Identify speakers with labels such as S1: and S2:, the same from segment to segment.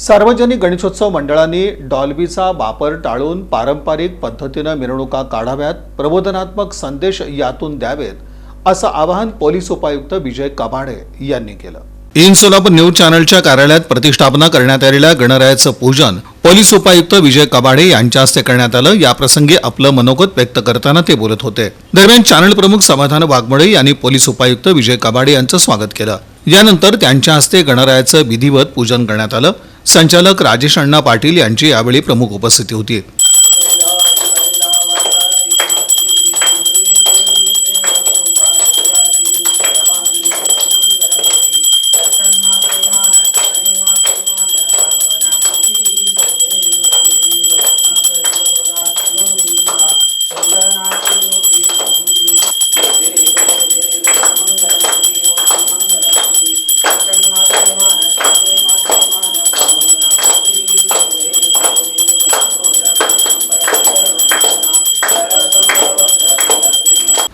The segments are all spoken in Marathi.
S1: सार्वजनिक गणेशोत्सव मंडळांनी डॉल्बीचा वापर टाळून पारंपरिक पद्धतीनं मिरवणुका काढाव्यात प्रबोधनात्मक संदेश यातून द्यावेत असं आवाहन पोलीस उपायुक्त विजय कबाडे यांनी केलं. इन सोलापूर न्यूज चॅनलच्या कार्यालयात प्रतिष्ठापना करण्यात आलेल्या गणरायाचं पूजन पोलीस उपायुक्त विजय कबाडे यांच्या हस्ते करण्यात आलं. याप्रसंगी आपलं मनोगत व्यक्त करताना ते बोलत होते. दरम्यान चॅनल प्रमुख समाधान वाघमळे यांनी पोलीस उपायुक्त विजय कबाडे यांचं स्वागत केलं. यानंतर त्यांच्या हस्ते गणरायाचं विधिवत पूजन करण्यात आलं. संचालक राजेश अण्णा पाटील यांची यावेळी प्रमुख उपस्थिती होती.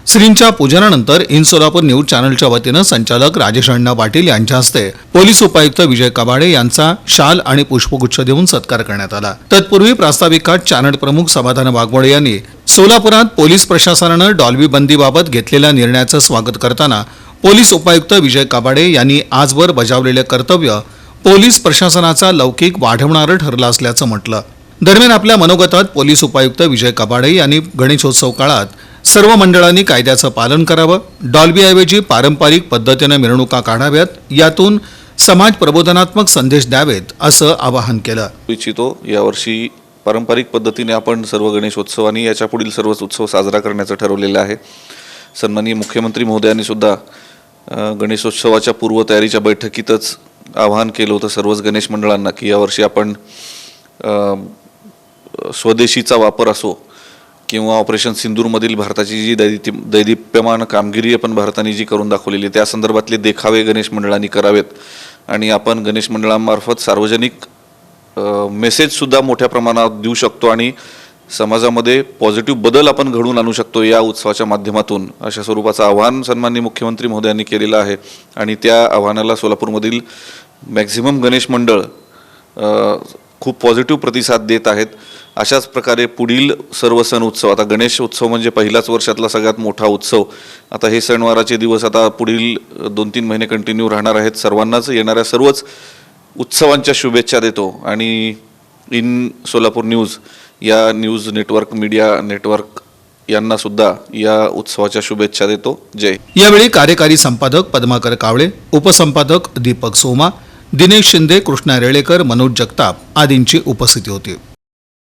S1: श्रींच्या पूजनानंतर इन सोलापूर न्यूज चॅनलच्या वतीनं संचालक राजेश अण्णा पाटील यांच्या हस्ते पोलीस उपायुक्त विजय कबाडे यांचा शाल आणि पुष्पगुच्छ देऊन सत्कार करण्यात आला. तत्पूर्वी प्रास्ताविकात चॅनल प्रमुख समाधान वाघमोडे यांनी सोलापुरात पोलीस प्रशासनानं डॉल्बी बंदीबाबत घेतलेल्या निर्णयाचं स्वागत करताना पोलीस उपायुक्त विजय कबाडे यांनी आजवर बजावलेले कर्तव्य पोलीस प्रशासनाचा लौकिक वाढवणारं ठरलं असल्याचं म्हटलं. दरम्यान आपल्या मनोगतात पोलीस उपायुक्त विजय कबाडे यांनी गणेशोत्सव काळात सर्व मंडळांनी कायद्याचं पालन करावं. डॉल्बीऐवजी पारंपरिक पद्धतीनं मिरवणुका काढाव्यात. यातून समाज प्रबोधनात्मक संदेश द्यावेत असं आवाहन केलं.
S2: इच्छितो यावर्षी पारंपरिक पद्धतीने आपण सर्व गणेशोत्सवानी याच्या पुढील सर्वच उत्सव साजरा करण्याचं ठरवलेलं आहे. सन्माननीय मुख्यमंत्री महोदयांनी सुद्धा गणेशोत्सवाच्या पूर्वतयारीच्या बैठकीतच आवाहन केलं होतं सर्वच गणेश मंडळांना की यावर्षी आपण स्वदेशीचा वापर असो किंवा ऑपरेशन सिंदूरमधील भारताची जी दैदित्य दैदिप्यमान कामगिरी आपण भारताने जी करून दाखवलेली त्या संदर्भातले देखावे गणेश मंडळांनी करावेत. आणि आपण गणेश मंडळांमार्फत सार्वजनिक मेसेजसुद्धा मोठ्या प्रमाणात देऊ शकतो आणि समाजामध्ये पॉझिटिव्ह बदल आपण घडवून आणू शकतो या उत्सवाच्या माध्यमातून. अशा स्वरूपाचं आव्हान सन्माननीय मुख्यमंत्री महोदयांनी केलेलं आहे. आणि त्या आव्हानाला सोलापूरमधील मॅक्झिमम गणेश मंडळ खूप पॉझिटिव्ह प्रतिसाद देत आहेत. अशाच प्रकारे पुढील सर्व सण उत्सव आता गणेश उत्सव म्हणजे पहिल्याच वर्षातला सगळ्यात मोठा उत्सव. आता हे सणवाराचे दिवस आता पुढील दोन तीन महिने कंटिन्यू राहणार आहेत. सर्वांनाच येणाऱ्या सर्वच उत्सवांच्या शुभेच्छा देतो. आणि इन सोलापूर न्यूज या न्यूज नेटवर्क मीडिया नेटवर्क यांना सुद्धा या उत्सवाच्या शुभेच्छा देतो. जय
S1: यावेळी कार्यकारी संपादक पद्माकर कावळे उपसंपादक दीपक सोमा दिनेश शिंदे कृष्णा रेळेकर मनोज जगताप आदींची उपस्थिती होती.